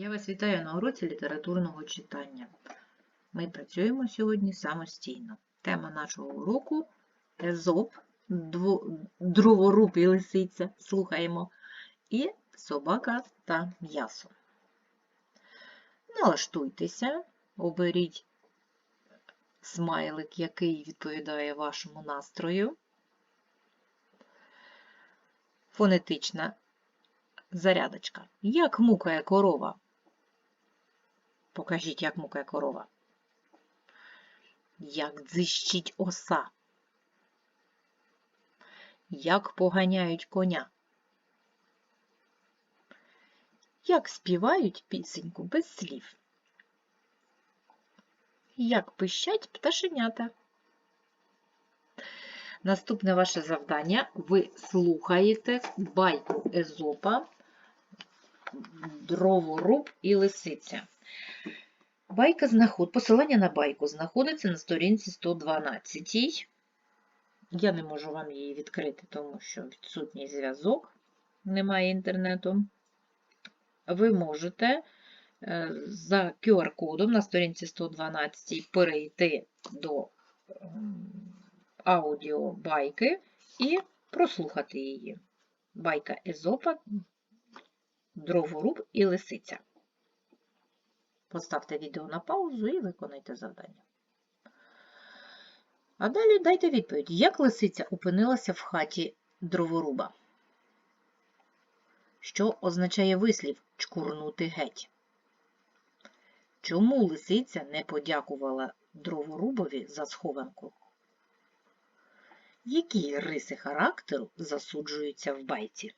Я вас вітаю на уроці літературного читання. Ми працюємо сьогодні самостійно. Тема нашого уроку Езоп, дроворуб і лисиця, слухаємо, і собака та м'ясо. Налаштуйтеся, оберіть смайлик, який відповідає вашому настрою. Фонетична зарядочка. Як мукає корова? Покажіть, як мукає корова. Як дзищить оса. Як поганяють коня. Як співають пісеньку без слів. Як пищать пташенята. Наступне ваше завдання. Ви слухаєте байку Езопа Дроворуб і лисиця. Байка знаход... Посилання на байку знаходиться на сторінці 112. Я не можу вам її відкрити, тому що відсутній зв'язок, немає інтернету. Ви можете е, за QR-кодом на сторінці 112 перейти до ем, аудіобайки і прослухати її. Байка Езопа дроворуб і лисиця. Поставте відео на паузу і виконайте завдання. А далі дайте відповідь, як лисиця опинилася в хаті дроворуба? Що означає вислів чкурнути геть? Чому лисиця не подякувала дроворубові за схованку? Які риси характеру засуджуються в байці?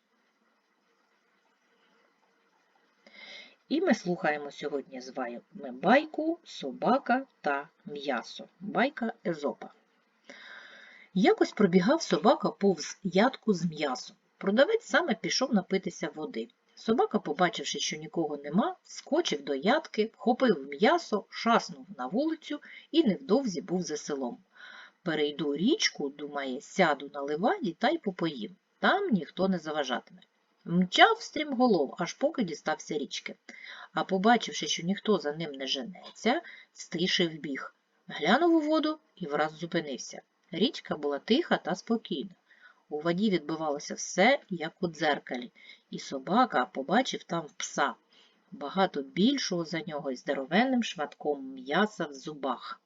І ми слухаємо сьогодні з вами байку, собака та м'ясо. Байка Езопа. Якось пробігав собака повз ядку з м'ясом. Продавець саме пішов напитися води. Собака, побачивши, що нікого нема, скочив до ядки, вхопив м'ясо, шаснув на вулицю і невдовзі був за селом. Перейду річку, думає, сяду на ливаді та й попоїм. Там ніхто не заважатиме. Мчав стрімголов, аж поки дістався річки. А побачивши, що ніхто за ним не женеться, стишив біг. Глянув у воду і враз зупинився. Річка була тиха та спокійна. У воді відбивалося все, як у дзеркалі, і собака побачив там пса, багато більшого за нього і здоровенним шматком м'яса в зубах.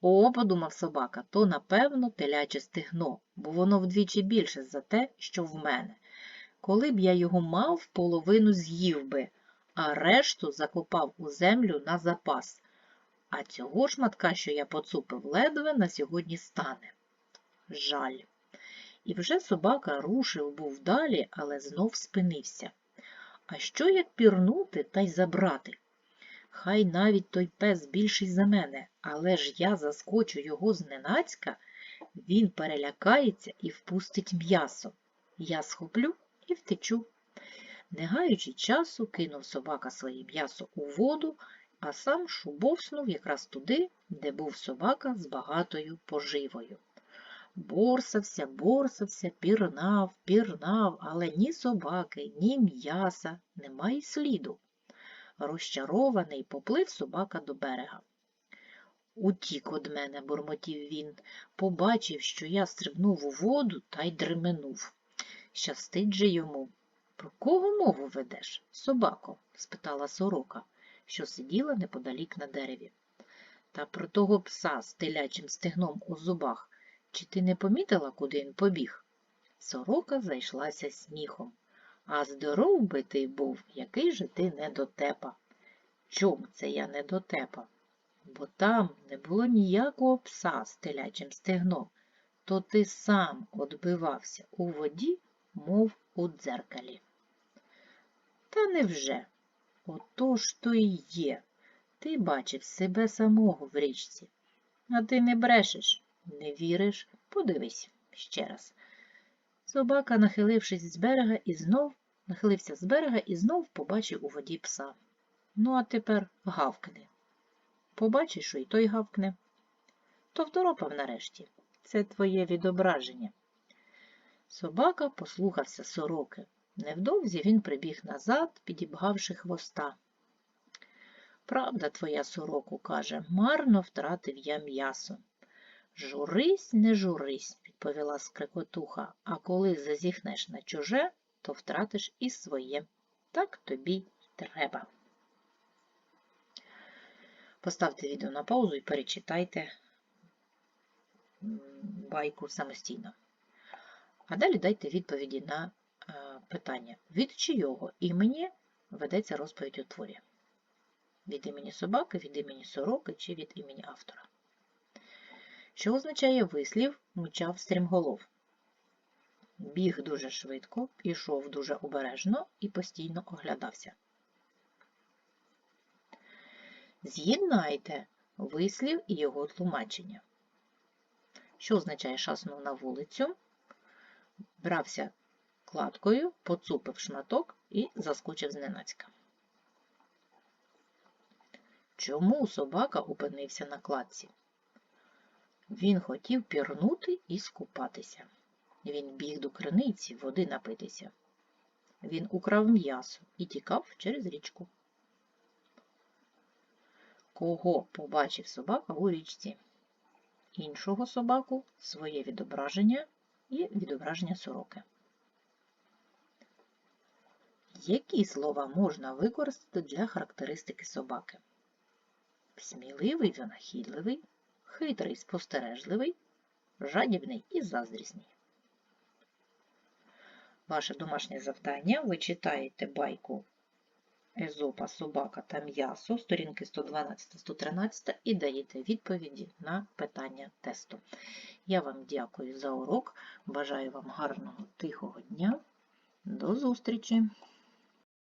О, подумав собака, то, напевно, теляче стегно, бо воно вдвічі більше за те, що в мене. Коли б я його мав, половину з'їв би, а решту закопав у землю на запас. А цього шматка, що я поцупив, ледве на сьогодні стане. Жаль. І вже собака рушив був далі, але знов спинився. А що як пірнути та й забрати? Хай навіть той пес більший за мене, але ж я заскочу його зненацька, він перелякається і впустить м'ясо. Я схоплю і втечу. Не гаючи часу, кинув собака своє м'ясо у воду, а сам шубовснув якраз туди, де був собака з багатою поживою. Борсався, борсався, пірнав, пірнав, але ні собаки, ні м'яса нема й сліду. Розчарований поплив собака до берега. Утік од мене, бурмотів він, побачив, що я стрибнув у воду та й дременув. Щастить же йому. Про кого мову ведеш, собако? спитала сорока, що сиділа неподалік на дереві. Та про того пса з телячим стегном у зубах. Чи ти не помітила, куди він побіг? Сорока зайшлася сміхом. А здоров би ти був, який же ти недотепа. Чом це я недотепа? Бо там не було ніякого пса з телячим стегном, то ти сам одбивався у воді, мов у дзеркалі. Та невже? Отож то і є. Ти бачив себе самого в річці. А ти не брешеш, не віриш? Подивись ще раз. Собака, нахилившись з берега, і знов нахилився з берега і знов побачив у воді пса. Ну, а тепер гавкни. Побачиш, що й той гавкне. То второпав нарешті. Це твоє відображення. Собака послухався сороки. Невдовзі він прибіг назад, підібгавши хвоста. Правда твоя сороку каже, марно втратив я м'ясо. Журись, не журись, відповіла скрикотуха, а коли зазіхнеш на чуже, то втратиш і своє. Так тобі й треба. Поставте відео на паузу і перечитайте байку самостійно. А далі дайте відповіді на е, питання, від чийого імені ведеться розповідь у творі. Від імені собаки, від імені сороки чи від імені автора. Що означає вислів мчав стрімголов? Біг дуже швидко, ішов дуже обережно і постійно оглядався. З'єднайте вислів і його тлумачення. Що означає шаснув на вулицю? Брався кладкою, поцупив шматок і заскочив зненацька. Чому собака опинився на кладці? Він хотів пірнути і скупатися. Він біг до криниці води напитися. Він украв м'ясо і тікав через річку. Кого побачив собака у річці? Іншого собаку, своє відображення і відображення сороки. Які слова можна використати для характеристики собаки? Сміливий, винахідливий, хитрий, спостережливий, жадібний і заздрісний. Ваше домашнє завдання ви читаєте байку Езопа, собака та м'ясо, сторінки 112-113 і даєте відповіді на питання тесту. Я вам дякую за урок, бажаю вам гарного тихого дня. До зустрічі!